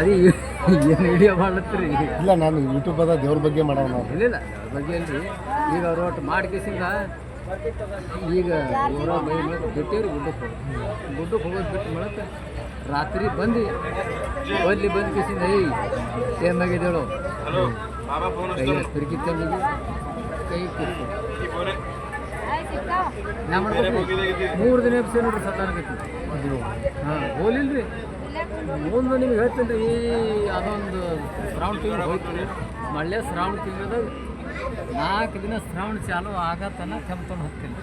ಅದು ಏನು ವಿಡಿಯೋ ಮಾಡ್ಲತ್ತೀರಿ? ಇಲ್ಲ ನಾನು ಯೂಟ್ಯೂಬದ ದೇವ್ರ ಬಗ್ಗೆ ಮಾಡೋಣ ಇಲ್ಲ ಇಲ್ಲ ಅದ್ರ ಬಗ್ಗೆ ಅಲ್ರಿ ಈಗ ಅವ್ರು ಒಟ್ಟು ಮಾಡ್ಕೇಸಿಂದ ಈಗ ಊರ ಮೈ ಬಿಟ್ಟೇವ್ರಿ ಗುಡ್ಡಕ್ಕೆ ಹೋಗಿ ಗುಡ್ಡಕ್ಕೆ ಹೋಗೋದು ಬಿಟ್ಟು ಮಾಡಕ್ಕೆ ರಾತ್ರಿ ಬಂದು ಅಲ್ಲಿ ಬಂದು ಕೇಸಿಂದ ಏಯ್ ಏನಾಗಿದ್ದೇಳು ಕೈ ತಿರುಗಿ ತಂದಿಗೆ ಕೈ ಕಿತ್ತು ನಾ ಮಾಡ್ಬೇಕು ಮೂರು ದಿನ ಎಪ್ಸೆ ನೋಡ್ರಿ ಸತ್ತಾನಕೈತಿ ಹಾಂ ಹೋಲಿಲ್ರಿ. ಮುಂದೆ ನಿಮ್ಗೆ ಹೇಳ್ತೀನಿ ಈ ಅದೊಂದು ಶ್ರಾವಣ ತಿಂಗಳು ಹೋಗ್ತೀವಿ ಮಳೆ ಶ್ರಾವಣ ತಿಂಗಳದಾಗ ನಾಲ್ಕು ದಿನ ಶ್ರಾವಣ ಚಾಲು ಆಗತ್ತನ ಕೆಂಪನ್ನು ಹೋಗ್ತೀನಿ.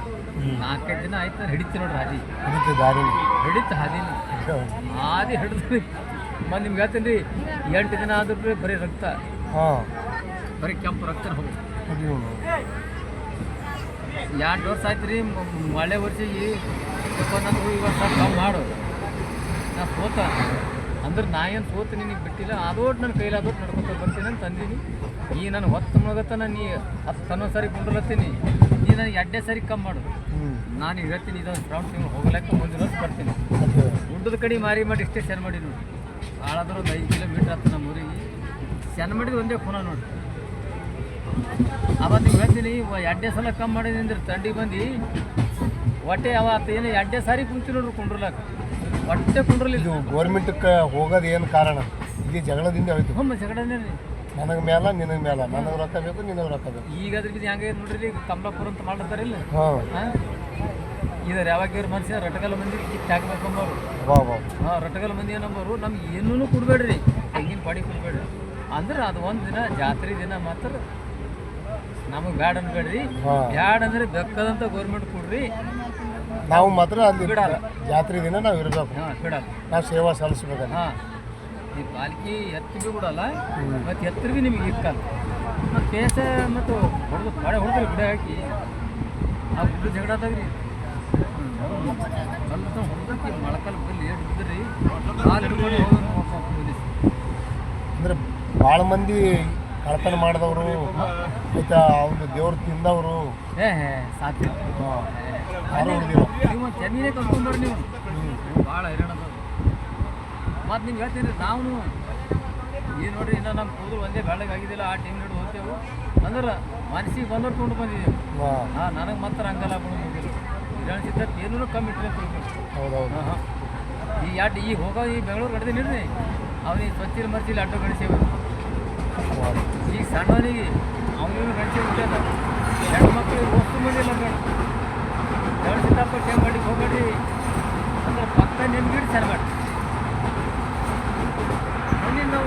ನಾಲ್ಕೈದು ದಿನ ಆಯ್ತು ನಾನು ಹಿಡಿತೀನಿ ನೋಡ್ರಿ ಹಾದಿ. ಹಿಡಿತು ದಾರಿ ಹಿಡಿತು ಹಾದಿನ ಹಾದಿ ಹಿಡಿದ್ರಿ ಮತ್ತೆ ನಿಮ್ಗೆ ಹೇಳ್ತೀನಿ ರೀ ಎಂಟು ದಿನ ಆದ್ರೂ ಬರೀ ರಕ್ತ. ಹಾಂ. ಬರೀ ಕೆಂಪು ರಕ್ತ ಹೋಗಿ. ಎರಡು ವರ್ಷ ಆಯ್ತು ರೀ ಮಳೆ ವರ್ಷ ಈ ವರ್ಷ ಕಮ್ಮಿ ಮಾಡು. ನಾ ಸೋತ ಅಂದ್ರೆ ನಾ ಏನು ಸೋತ ನಿನಗೆ ಬಿಟ್ಟಿಲ್ಲ ಅದೋಟ್ ನನ್ನ ಕೈಲಾದೋಟ್ ನಡ್ಕೊತ ಬರ್ತೀನಿ ಅಂತ ಅಂದಿನಿ. ಈ ನಾನು ಹೊತ್ತು ನಾನು ನೀ ಹತ್ತು ಹನ್ನೊಂದು ಸಾರಿ ಕುಂಡ್ರಲತ್ತೀನಿ ನೀ ನನಗೆ ಎರಡೇ ಸಾರಿ ಕಮ್ಮಿ ಮಾಡು. ನಾನು ಹೇಳ್ತೀನಿ ಇದೊಂದು ರೌಂಡ್ ತಿಂಗಳು ಹೋಗ್ಲಕ್ಕ ಮುಂದಿನ ವರ್ಷ ಬರ್ತೀನಿ. ಗುಡ್ಡದ ಕಡೆ ಮಾರಿ ಮಾಡಿ ಇಷ್ಟೇ ಸೆನ್ ಮಾಡಿ ನೋಡಿ. ಭಾಳಾದ್ರೂ ಒಂದು ಐದು ಕಿಲೋಮೀಟ್ರ್ ಹತ್ತು ನಮ್ಮ ಊರಿಗೆ. ಸೆನ್ ಮಾಡಿದ್ದು ಒಂದೇ ಖುನ ನೋಡಿ. ಅವತ್ತು ನೀವು ಹೇಳ್ತೀನಿ ಎಡ್ಡೆ ಎರಡೇ ಸಲ ಕಮ್ಮಿ ಮಾಡಿದ್ರೆ ತಂಡಿ ಬಂದು. ಹೊಟ್ಟೆ ಅವತ್ತು ಏನು ಎರಡೇ ಸಾರಿ ಕುಂತಿ ನೋಡ್ರಿ ಕುಂಡ್ರಲಕ್ಕ ಹೊಟ್ಟೆ ಕುಂಡ್ರಲ್ಲಿ ಇದು ಗೋರ್ಮೆಂಟಕ್ಕೆ ಹೋಗೋದು ಏನು ಕಾರಣ? ಇದು ಜಗಳದಿಂದ ಹೋಯ್ತು. ಹ್ಞೂ ಜಗಳನೇ ರೀ. ನನಗೆ ಮೇಲ ನಿನಗೆ ಮೇಲ ನನಗೆ ರೊಕ್ಕ ಬೇಕು ನಿನಗೆ ರೊಕ್ಕ ಬೇಕು. ಈಗ ಅದ್ರ ಬಿದ್ದು ಹೆಂಗೆ ನೋಡ್ರಿ ಈಗ ಕಮಲಾಪುರ ಅಂತ ಮಾಡ್ತಾರಿಲ್ಲ ಇಲ್ಲ. ಹಾಂ. ಇದಾರೆ ಯಾವಾಗ ಇವ್ರ ಮನುಷ್ಯ ರಟಗಲ ಮಂದಿ ಕಿತ್ತು ಹಾಕ್ಬೇಕಂಬರು ವಾ ವಾ. ಹಾಂ ರಟಗಲ ಮಂದಿ ಏನಂಬರು ನಮ್ಗೆ ಏನೂ ಕೊಡಬೇಡ್ರಿ. ತೆಂಗಿನ ಪಾಡಿ ಕೊಡಬೇಡ್ರಿ. ಅಂದ್ರೆ ಅದು ಒಂದು ದಿನ ಜಾತ್ರೆ ದಿನ ಮಾತ್ರ ನಮಗೆ ಬ್ಯಾಡ್ ಅನ್ಬೇಡ್ರಿ. ಬ್ಯಾಡ ಅಂದ್ರೆ ಬೆಕ್ಕದಂತ ಗೌರ್ಮೆಂಟ್ ಕೊಡ್ರಿ. ನಾವು ಮಾತ್ರ ಅಲ್ಲಿ ಜಾತ್ರೆ ದಿನ ನಾವು ಇರಬೇಕು. ನಾವು ಸೇವಾ ಸಲ್ಲಿಸ್ಬೇಕು ಹಾಂ. ಈ ಪಾಲ್ಕಿ ಎತ್ತಿ ಭೀ ಬಿಡಲ್ಲ ಮತ್ತು ಎತ್ತರ ನಿಮಗೆ ಇಕ್ಕಲ್ಲ. ಮತ್ತು ಕೇಸ ಮತ್ತು ಹೊಡೆದು ಬಾಳೆ ಹೊಡೆದ್ರಿ ಗಿಡ ಹಾಕಿ ಆ ಗುಡ್ಡ ಜಗಳದಾಗ್ರಿ ಕಲ್ಲು ಹೊಡೆದಕ್ಕೆ ಮೊಳಕಲ್ ಬಲ್ಲಿ ಹಿಡಿದ್ರಿ ಬಿದ್ರಿ ಹಿಡ್ಕೊಂಡು ಹೋಗೋದು ಪೊಲೀಸ್. ಅಂದರೆ ಭಾಳ ಮಂದಿ ಕಳ್ತನ ಮಾಡಿದವರು ಆಯ್ತಾ ಅವ್ನು ದೇವ್ರು ತಿಂದವರು. ಭಾಳ ಹೈರಾಣ ಮತ್ತು ನಿಮ್ಗೆ ಹೇಳ್ತೀನಿ ನಾವು ಈ ನೋಡ್ರಿ ಇನ್ನು ನಮ್ಮ ಕೂದಲು ಒಂದೇ ಬೆಳಗ್ಗೆ ಆಗಿದ್ದಿಲ್ಲ ಆ ಟೀಮ್ ಹಿಡಿದು ಹೋಗ್ತೇವೆ. ಅಂದ್ರೆ ಮನಸ್ಸಿಗೆ ಬಂದವ್ರು ತೊಗೊಂಡು ಬಂದಿದ್ದೀವಿ ಹಾಂ. ನನಗೆ ಮತ್ತೆ ಹಂಗಲ್ಲ ಹಿರಣ ಸಿದ್ಧಕ್ಕೆ ಏನೂ ಕಮ್ಮಿ ಇಟ್ಟರೆ ತಿಳ್ಕೊಂಡು ಹಾಂ ಹಾಂ. ಈ ಎರಡು ಈಗ ಹೋಗೋ ಈ ಬೆಂಗಳೂರು ಕಡ್ದೆ ಅವ್ನಿಗೆ ಸ್ವಚ್ಛ ಮರ್ಚಿಲ್ಲ ಅಡ್ಡ ಕಳಿಸೇವೆ. ಈಗ ಸಣ್ಣವನಿಗೆ